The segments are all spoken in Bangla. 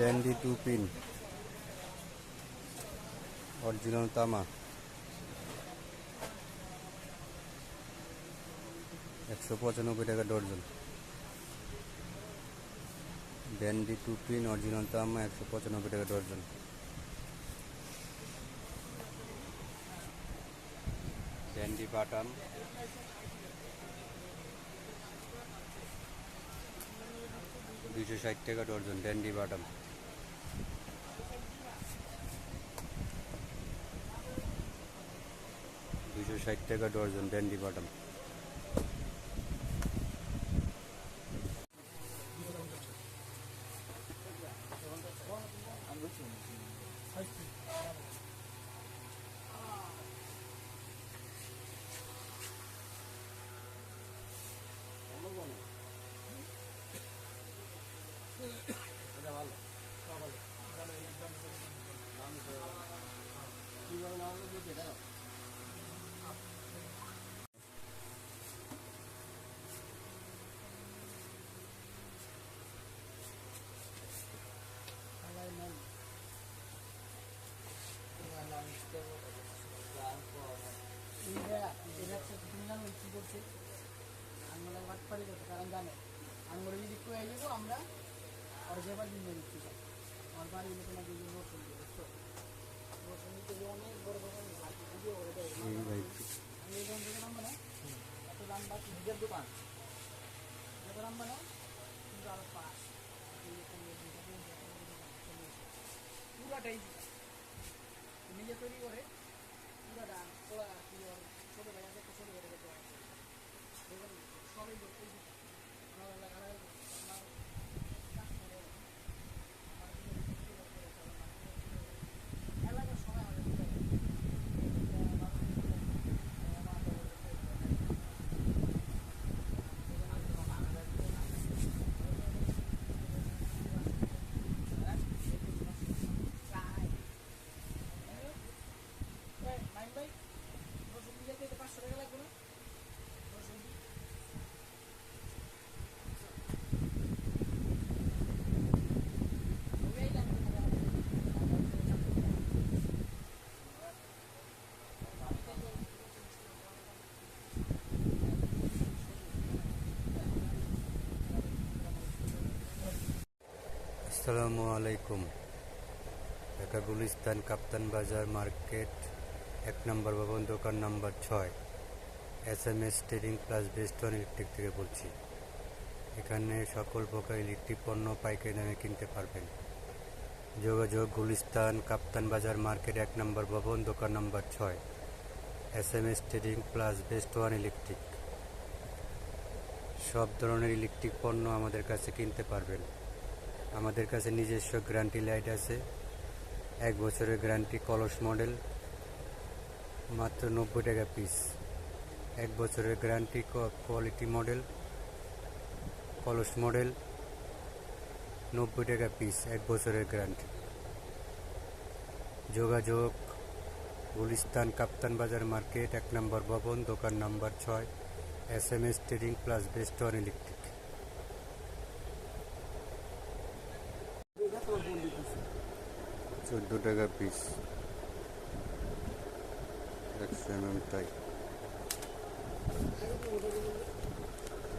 ড্যান্ডি টু পিন অরিজিনাল তামা একশো পঁচানব্বই টাকা dozen. Dandy two pin original তামা একশো পঁচানব্বই টাকা ডর্জন। ড্যান্ডি বাটাম দুইশো ষাট টাকা ডর্জন ড্যান্ডি বাটাম দুইশো ষাট টাকা ডর্জন ড্যান্ডি বাটাম আঙুলের যাব আমরা। দিন দিচ্ছি আমার বাড়ি হলে তোমার দিদি বুঝছ অনেক বড় আমি এই দোকান থেকে এত দাম বাকি নিজের দোকান। এত নামবো না কিন্তু আরও পাঁচ পুরাটাই নিজে তৈরি করে পুরাটা ওরা কি ছোট ভাই আছে ছোট ভাই দেখতে সবাই লোক এই যে আমার এলাকার আমার কাজ করে আমার এলাকার সবাই আমাদের মাইন ভাই রসুন দিতে পাঁচশো টাকা লাগবে না রসুন আসসালামু আলাইকুম। ঢাকা গুলিস্তান কাপ্তান বাজার মার্কেট, এক নম্বর ভবন, দোকান নাম্বার ছয়। S M S trading plus best one electric থেকে বলছি। এখানে সকল প্রকার ইলেকট্রিক পণ্য পাইকারি দামে কিনতে পারবেন। যোগাযোগ গুলিস্তান কাপ্তান বাজার মার্কেট, এক নম্বর ভবন, দোকান নাম্বার ছয়। S M S trading plus best one electric. সব ধরনের ইলেকট্রিক পণ্য আমাদের কাছে কিনতে পারবেন। আমাদের কাছে নিজস্ব গ্যারান্টি লাইট আছে। এক বছরের গ্যারান্টি কলস মডেল, মাত্র নব্বই টাকা পিস। এক বছরের গ্যারান্টি কোয়ালিটি মডেল, কলস মডেল, নব্বই টাকা পিস, এক বছরের গ্যারান্টি। যোগাযোগ, গুলিস্তান কাপ্তান বাজার মার্কেট, এক নম্বর ভবন, দোকান নাম্বার ছয়, S M S trading plus best one electric. চোদ্দ টাকা পিস একশো এম এম টাই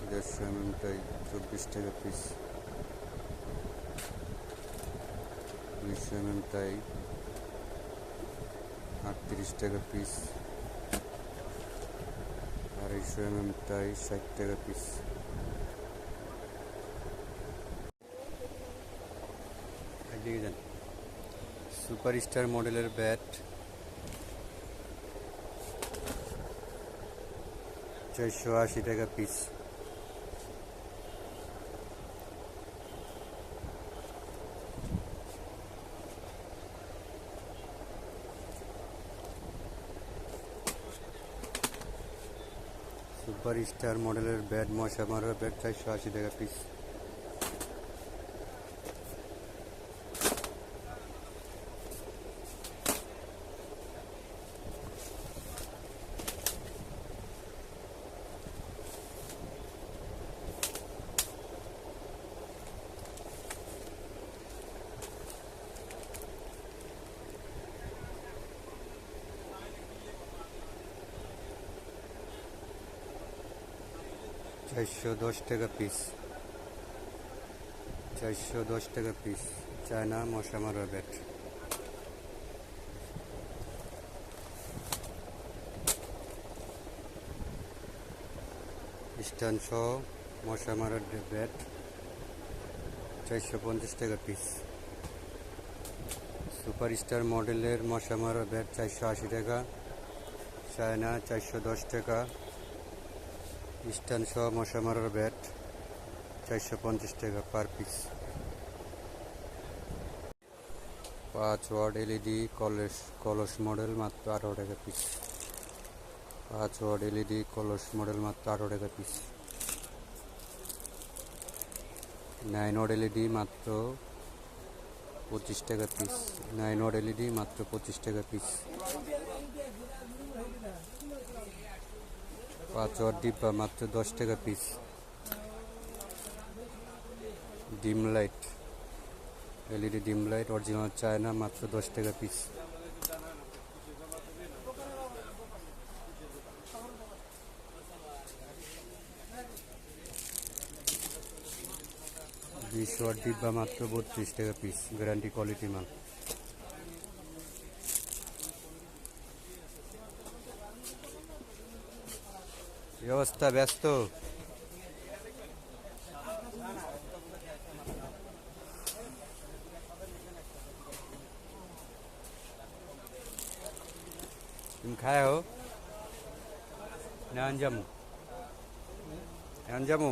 দেড়শো এম এম টাই চব্বিশ টাকা পিস দুইশো এম এম টাই আটত্রিশ টাকা পিস আড়াইশো এম এম টাই ষাট টাকা পিস এদিকে যান। সুপার স্টার মডেলের ব্যাট। চারশো আশি টাকা পিস সুপার স্টার মডেলের ব্যাট, মশা মারার ব্যাট, চারশো আশি টাকা পিস চারশো দশ টাকা পিস চারশো দশ টাকা পিস চায়না মশা মারা ব্যাট। স্ট্যান্ড সহ মশা মারার ব্যাট। চারশো পঞ্চাশ টাকা পিস সুপার স্টার মডেলের মশা মারা ব্যাট চারশো আশি টাকা। চায়না চারশো দশ টাকা। স্ট্যান্ড সহ মশা মারার ব্যাট, চারশো পঞ্চাশ টাকা পার পিস পাঁচ ওয়ার্ড এলইডি কলস কলস মডেল মাত্র আঠারো টাকা পিস পাঁচ ওয়ার্ড এলইডি কলস মডেল মাত্র আঠারো টাকা পিস নাইন ওয়ার্ড এলইডি মাত্র পঁচিশ টাকা পিস নাইন ওয়ার্ড এলইডি মাত্র পঁচিশ টাকা পিস পাঁচ ওয়াট ডিব্বা মাত্র দশ টাকা piece dim light LED dim light original China মাত্র দশ টাকা পিস বিশ ওয়াট ডিব্বা মাত্র বত্রিশ টাকা পিস গ্যারান্টি কোয়ালিটি মাল। কি অবস্থা ব্যস্ত तुम खाए हो ना अंजामू अंजामू